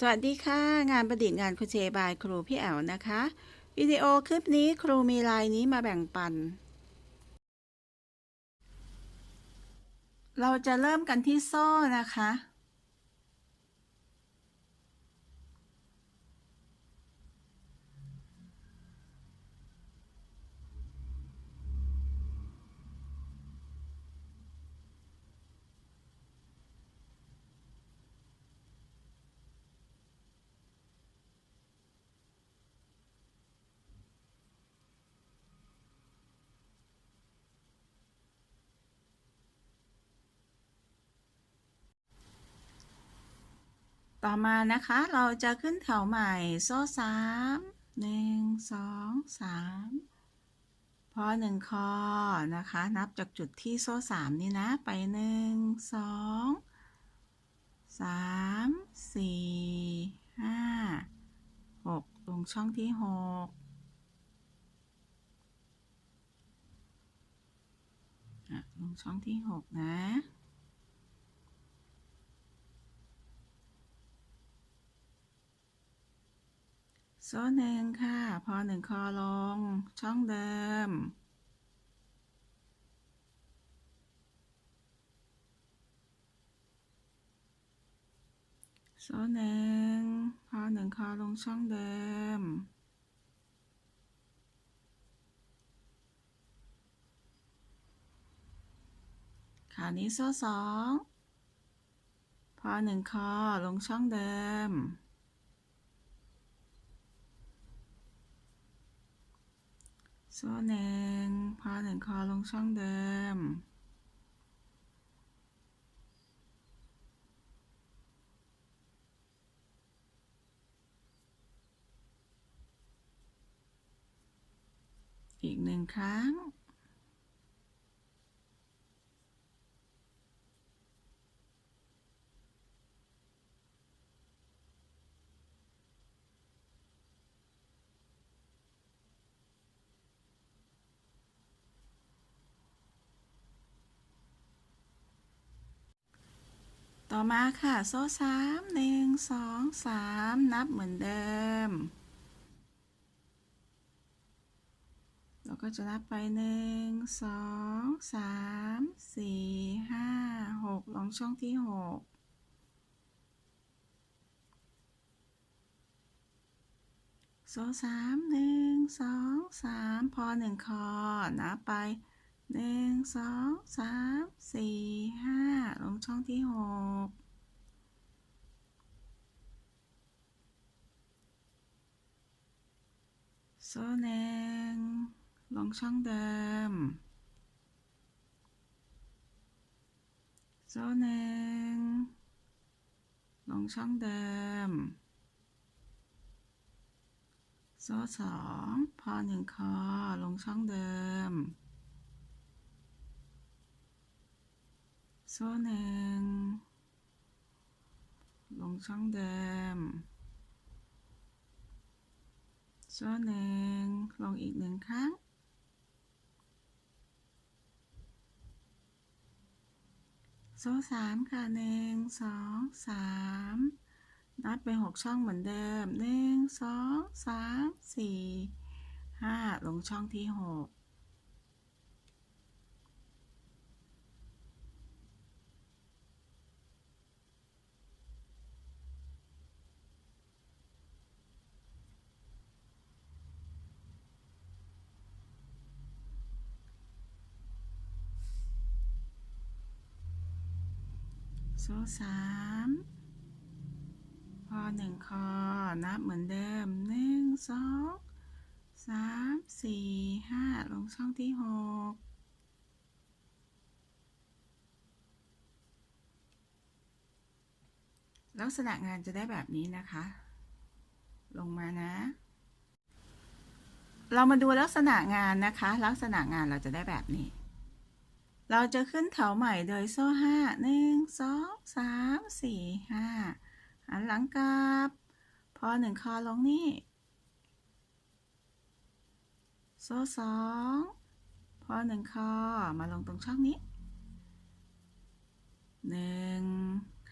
สวัสดีค่ะ งานประดิษฐ์งานคุเชบายครูพี่แอวนะคะ วิดีโอคลิปนี้ครูมีลายนี้มาแบ่งปัน เราจะเริ่มกันที่โซ่นะคะ ต่อมานะคะเราจะขึ้นแถวใหม่ โซ่สามหนึ่งสองสามพอหนึ่งคอนะคะ นับจากจุดที่โซ่สามนี่นะ ไปหนึ่งสองสามสี่ห้าหกลงช่องที่หกลงช่องที่หกนะ โซ่หนึ่งค่ะ พอหนึ่งคอลง ช่องเดิม โซ่หนึ่ง พอหนึ่งคอลงช่องเดิม คราวนี้โซ่สอง พอหนึ่งคอลงช่องเดิม โซ่หนึ่งพอหนึ่งคอลงช่องเดิม อีกหนึ่งครั้ง ต่อมาค่ะ โซ่สามหนึ่งสองสามนับเหมือนเดิม เราก็จะนับไปหนึ่งสองสามสี่ห้าหกลงช่องที่หกโซ่สามหนึ่งสองสามพอหนึ่งคอนับไป หนึ่งสองสามสี่ห้าลงช่องที่หกโซ่หนึ่งลงช่องเดิมโซ่หนึ่งลงช่องเดิมโซ่สองพอหนึ่งคอลงช่องเดิม โซ่หนึ่ง ลงช่องเดิม โซ่หนึ่ง ลงอีกหนึ่งครั้ง โซ่สามค่ะหนึ่งสองสามนับไปหกช่องเหมือนเดิมหนึ่งสองสามสี่ห้าลงช่องที่หก สามพอหนึ่งคอ นับเหมือนเดิมหนึ่งสองสามสี่ห้าลงช่องที่หกลักษณะงานจะได้แบบนี้นะคะ ลงมานะ เรามาดูลักษณะงานนะคะ ลักษณะงานเราจะได้แบบนี้ เราจะขึ้นแถวใหม่โดยโซ่ห้าหนึ่งสองสามสี่ห้าหันหลังกลับ พอหนึ่งคอลงนี่ โซ่สองพอหนึ่งคอมาลงตรงช่องนี้หนึ่ง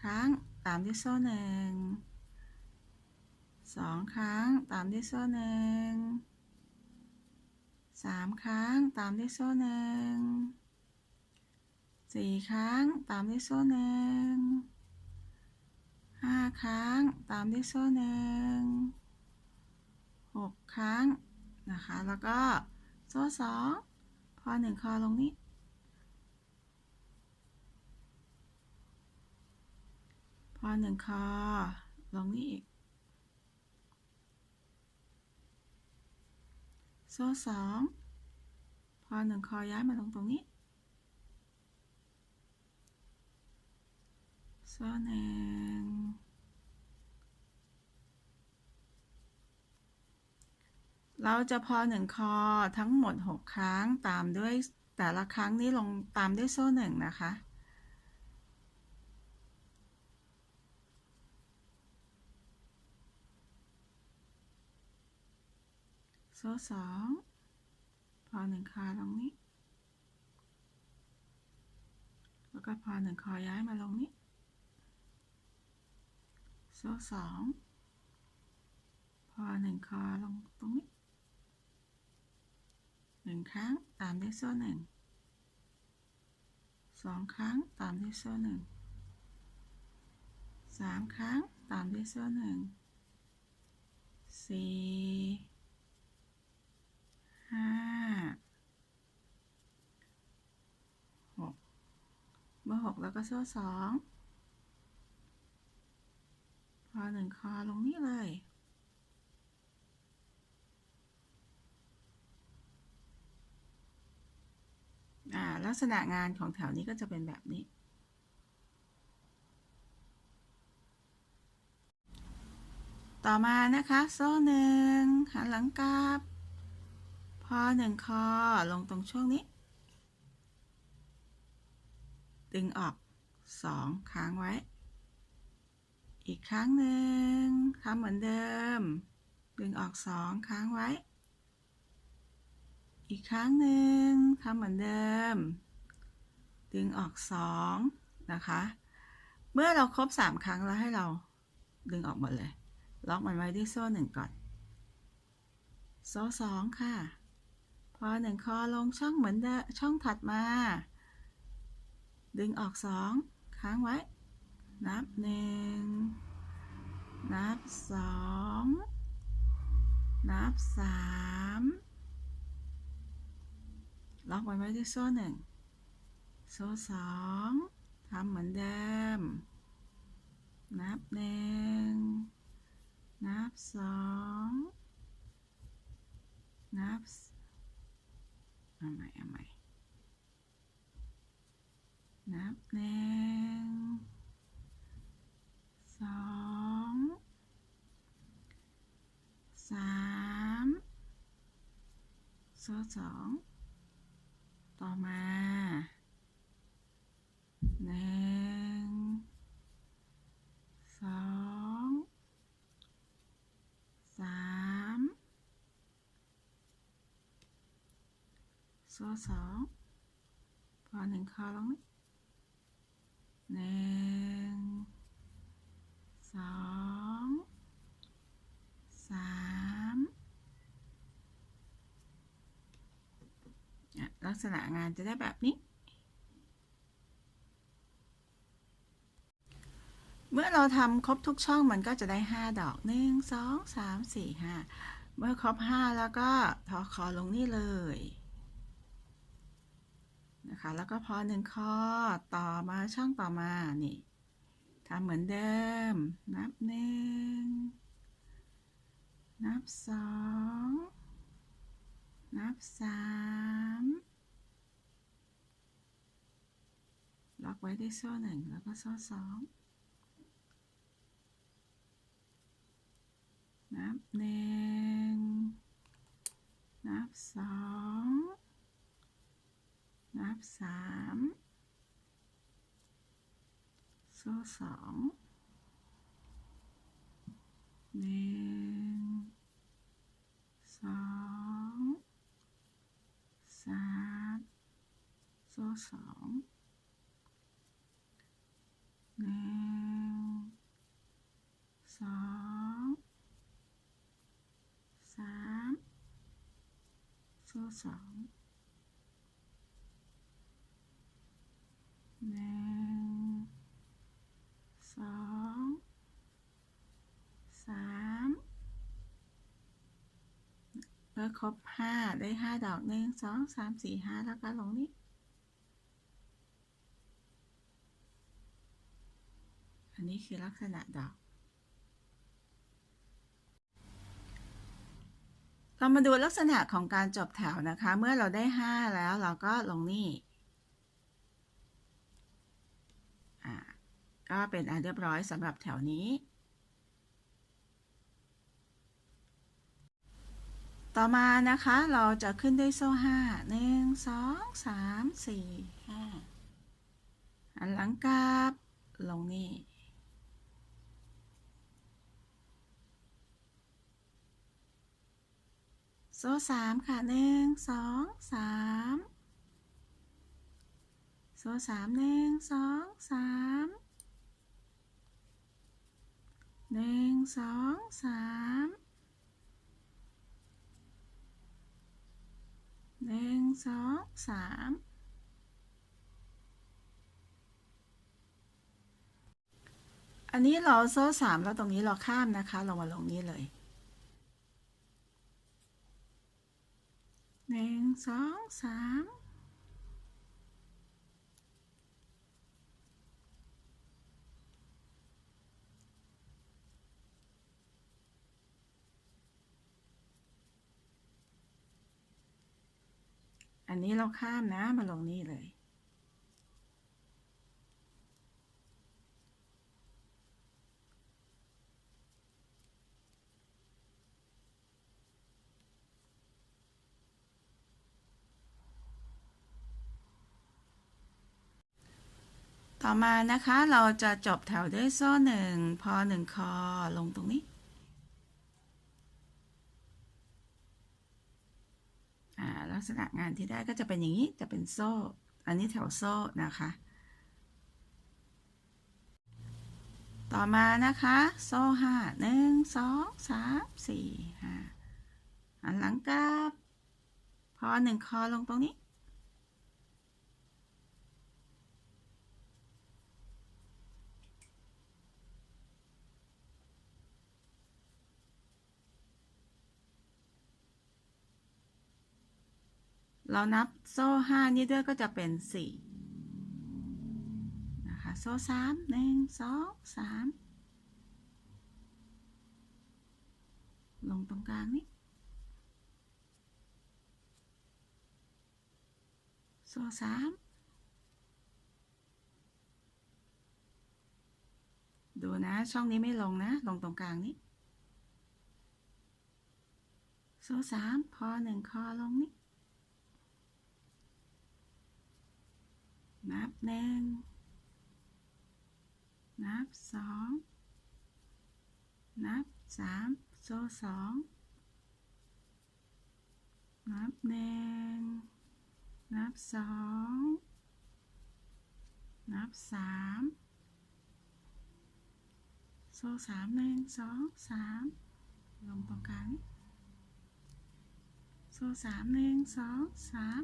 ครั้งตามด้วยโซ่หนึ่งสองครั้งตามด้วยโซ่หนึ่งสามครั้งตามด้วยโซ่หนึ่ง สี่ครั้งตามด้วยโซ่หนึ่งห้าครั้งตามด้วยโซ่หนึ่งหกครั้งนะคะ แล้วก็โซ่สองพอหนึ่งคอลงนี้พอหนึ่งคอลงนี้อีก โซ่สองพอหนึ่งคอย้ายมาลงตรงนี้ โซ่หนึ่งเราจะพอหนึ่งคอทั้งหมดหกครั้งตามด้วยแต่ละครั้งนี้ลงตามด้วยโซ่หนึ่งนะคะ โซ่สองพอหนึ่งคอลงนี้ แล้วก็พอหนึ่งคอย้ายมาลงนี้ โซ่สอง พอหนึ่งคอลงตรงนี้หนึ่งครั้งตามด้วยโซ่หนึ่งสองครั้งตามด้วยโซ่หนึ่งสามครั้งตามด้วยโซ่หนึ่งสี่ห้าหกเบอร์หกแล้วก็โซ่สอง พอหนึ่งคอลงนี่เลย อ่า ลักษณะงานของแถวนี้ก็จะเป็นแบบนี้ ต่อมานะคะ โซ่หนึ่งหันหลังกลับ พอหนึ่งคอลงตรงช่วงนี้ ดึงออกสองค้างไว้ อีกครั้งหนึ่งทำเหมือนเดิม ดึงออกสองค้างไว้ อีกครั้งหนึ่งทำเหมือนเดิม ดึงออกสองนะคะ เมื่อเราครบสามครั้งแล้วให้เราดึงออกหมดเลย ล็อกมันไว้ด้วยโซ่หนึ่งก่อน โซ่สองค่ะ พอหนึ่งคอลงช่องเหมือนเดิมช่องถัดมา ดึงออกสองค้างไว้ นับหนึ่ง นับสอง นับสามล็อกไว้ไว้ด้วยโซ่หนึ่ง โซ่สองทำเหมือนเดิม นับหนึ่ง นับสอง นับเอาใหม่เอาใหม่นับหนึ่ง สองสามโซ่สองต่อมาหนึ่งสองสามโซ่สองพอหนึ่งคอลงนี้หนึ่ง สองสามลักษณะงานจะได้แบบนี้ เมื่อเราทำครบทุกช่องมันก็จะได้ 5 ดอก 1 2 3 4 5 เมื่อครบ 5 แล้วก็ทอคอลงนี่เลยนะคะแล้วก็พอหนึ่งข้อต่อมาช่องต่อมานี่ ทำเหมือนเดิม นับหนึ่ง นับสอง นับสามล็อกไว้ด้วยโซ่หนึ่งแล้วก็โซ่สองนับหนึ่ง นับสอง นับสาม số 2 nên sống sát số sống nên sống sát số sống ครบห้าได้ห้าดอกหนึ่งสองสามสี่ห้าแล้วก็ลงนี้ อันนี้คือลักษณะดอก เรามาดูลักษณะของการจบแถวนะคะ เมื่อเราได้5แล้วเราก็ลงนี่อ่าก็เป็นอันเรียบร้อยสำหรับแถวนี้ ต่อมานะคะเราจะขึ้นด้วยโซ่ห้าหนึ่งสองสามสี่ห้าอันหลังกลับลงนี่โซ่สามค่ะหนึ่งสองสามโซ่สามหนึ่งสองสามหนึ่งสองสามหนึ่ง สองสามอันนี้เราโซ่สามแล้วตรงนี้เราข้ามนะคะ เรามาลงนี้เลยหนึ่งสองสาม นนี้เราข้ามนะ มาลงนี่เลย ต่อมานะคะเราจะจบแถวด้วยโซ่หนึ่งพอหนึ่งคอลงตรงนี้ อ่า ลักษณะงานที่ได้ก็จะเป็นอย่างนี้จะเป็นโซ่ อันนี้แถวโซ่นะคะ ต่อมานะคะ โซ่ห้าหนึ่งสองสามสี่ห้าอันหลังกับ พอหนึ่งคอลงตรงนี้ เรานับโซ่ห้านี่ด้วยก็จะเป็นสี่นะคะโซ่สามหนึ่งสองสามลงตรงกลางนี้โซ่สามดูนะ ช่องนี้ไม่ลงนะ ลงตรงกลางนี้ โซ่สามพอหนึ่งคอลงนี้ นับ หนึ่งนับสองนับสามโซ่สองนับหนึ่งนับสองนับสามโซ่สามหนึ่งสองสามลงตรงกลางโซ่สามหนึ่งสองสาม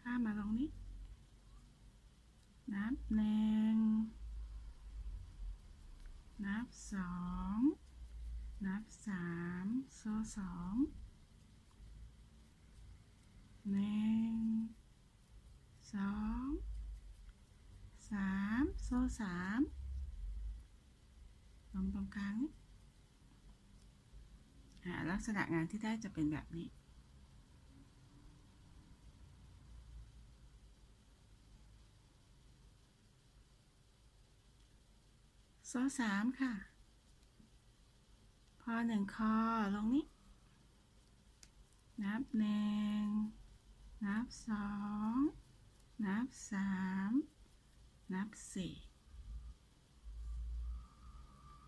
ข้ามมาลงนี้ นับหนึ่ง นับสอง นับสามโซ่สองหนึ่ง สอง สามโซ่สามลงตรงกลางนี่ลักษณะงานที่ได้จะเป็นแบบนี้ โซ่สามค่ะ พอหนึ่งคอลงนี้ นับหนึ่ง นับสอง นับสาม นับสี่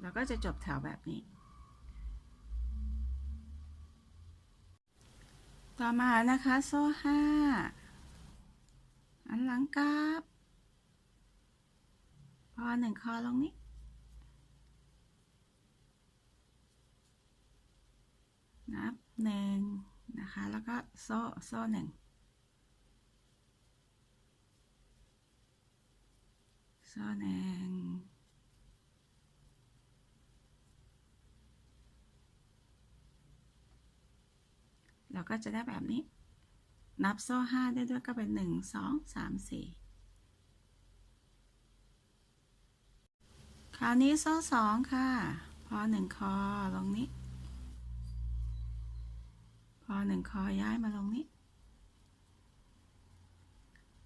แล้วก็จะจบแถวแบบนี้ ต่อมานะคะ โซ่ห้า อันหลังกลับพอหนึ่งคอลงนี้ นับหนึ่งนะคะ แล้วก็โซ่โซ่หนึ่งโซ่หนึ่งเราก็จะได้แบบนี้ นับโซ่ห้าได้ด้วยก็เป็นหนึ่งสองสามสี่คราวนี้โซ่สองค่ะ พอหนึ่งคอลงนี้ อหนึ่งคอย้ายมาลงนี้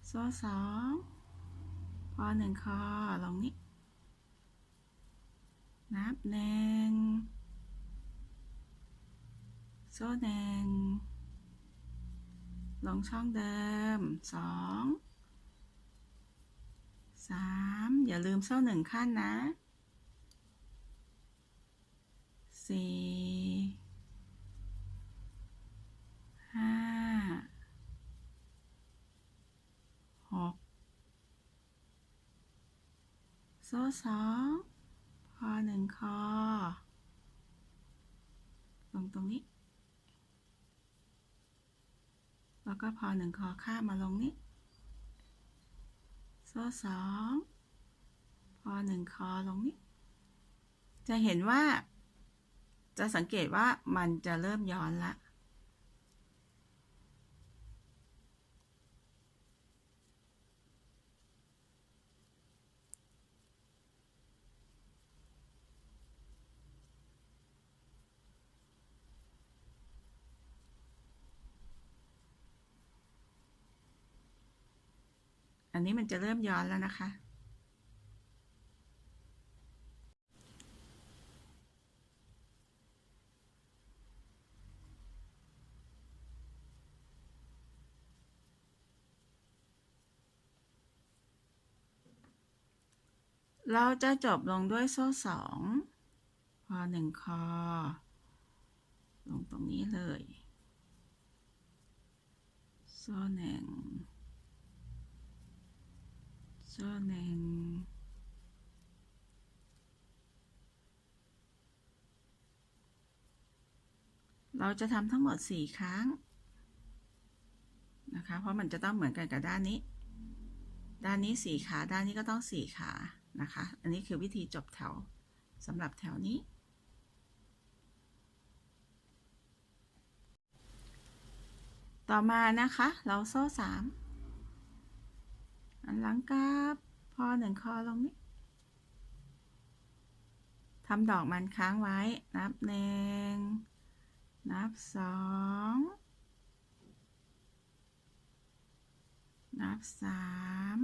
โซ่สองพอหนึ่งคอลงนี้ นับหนึ่งโซ่หนึ่งลงช่องเดิมสองสามอย่าลืมโซ่หนึ่งขั้นนะสี่ ห้าหกโซ่สองพอหนึ่งคอ ลงตรงนี้ แล้วก็พอหนึ่งคอข้ามมาลงนี้ โซ่สองพอหนึ่งคอลงนี้ จะเห็นว่า จะสังเกตว่ามันจะเริ่มย้อนละ อันนี้มันจะเริ่มย้อนแล้วนะคะ เราจะจบลงด้วยโซ่สองพอหนึ่งคอ ลงตรงนี้เลย โซ่หนึ่ง โซ่หนึ่งเราจะทำทั้งหมดสี่ครั้ง นะคะ เพราะมันจะต้องเหมือนกันกับด้านนี้ ด้านนี้สี่ขา ด้านนี้ก็ต้องสี่ขา นะคะ อันนี้คือวิธีจบแถวสำหรับแถวนี้ ต่อมานะคะ เราโซ่สาม อันหลังกลับพอหนึ่งคอลงนี้ทำดอกมันค้างไว้ นับหนึ่ง นับสอง นับสาม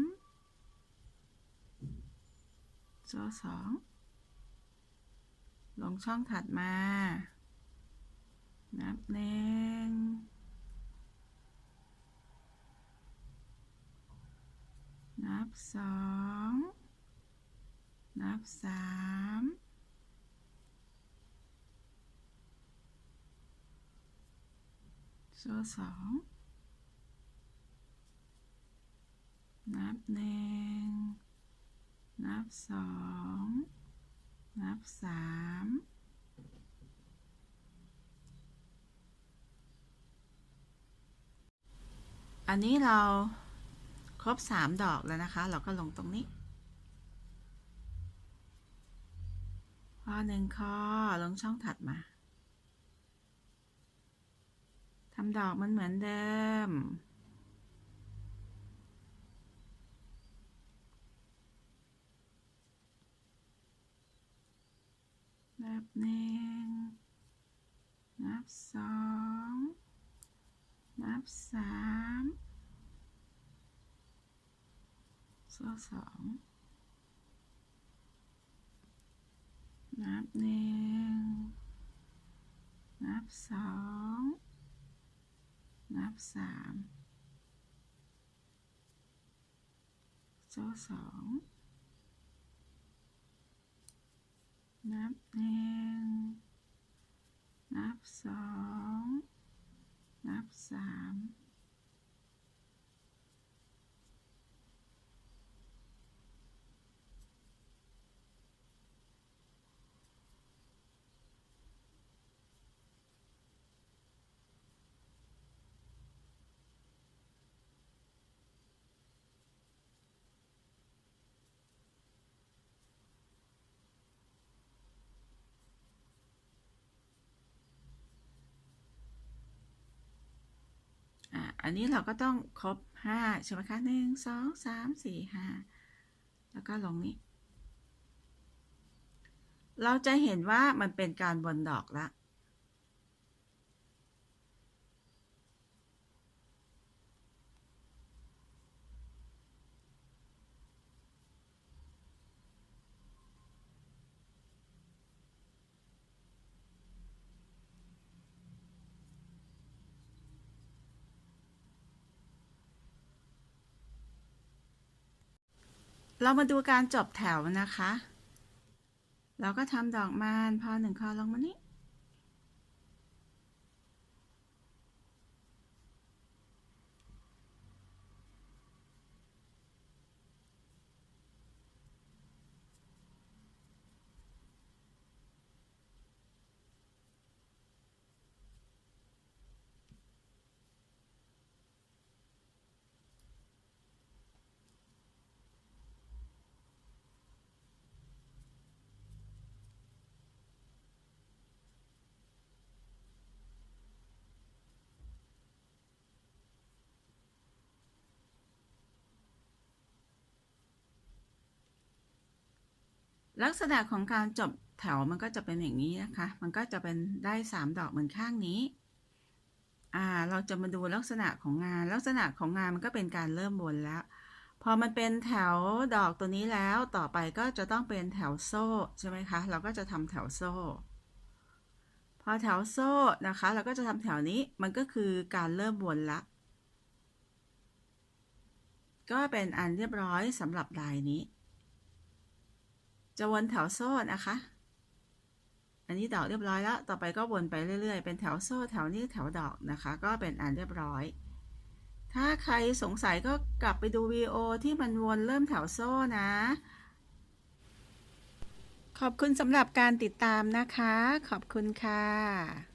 โซ่สองลงช่องถัดมา นับหนึ่ง นับ สองนับสามโซ่สองนับหนึ่งนับสองนับสามอันนี้เรา ครบสามดอกแล้วนะคะ เราก็ลงตรงนี้พอหนึ่งข้อลงช่องถัดมาทำดอกมันเหมือนเดิม นับหนึ่งนับสองนับสาม โซ่สองนับหนึ่งนับสองนับสามโซ่สองนับหนึ่งนับสอง นับสาม น อันนี้เราก็ต้องครบห้าใช่ไหมคะหนึ่งสองสามสี่ห้าแล้วก็ลงนี้ เราจะเห็นว่ามันเป็นการวนดอกละ เรามาดูการจบแถวนะคะ เราก็ทำดอกมานพอหนึ่งคอลงมานี้ ลักษณะของการจบแถวมันก็จะเป็นอย่างนี้นะคะ มันก็จะเป็นได้สามดอกเหมือนข้างนี้อ่าเราจะมาดูลักษณะของงาน ลักษณะของงานมันก็เป็นการเริ่มวนแล้ว พอมันเป็นแถวดอกตัวนี้แล้วต่อไปก็จะต้องเป็นแถวโซ่ใช่ไหมคะ เราก็จะทำแถวโซ่ พอแถวโซ่นะคะ เราก็จะทำแถวนี้มันก็คือการเริ่มวนละ ก็เป็นอันเรียบร้อยสำหรับลายนี้ จะวนแถวโซ่นะคะ อันนี้ดอกเรียบร้อยแล้ว ต่อไปก็วนไปเรื่อย ๆ เป็นแถวโซ่แถวนี้แถวดอกนะคะ ก็เป็นอันเรียบร้อย ถ้าใครสงสัยก็กลับไปดูวีโอที่มันวนเริ่มแถวโซ่นะ ขอบคุณสำหรับการติดตามนะคะ ขอบคุณค่ะ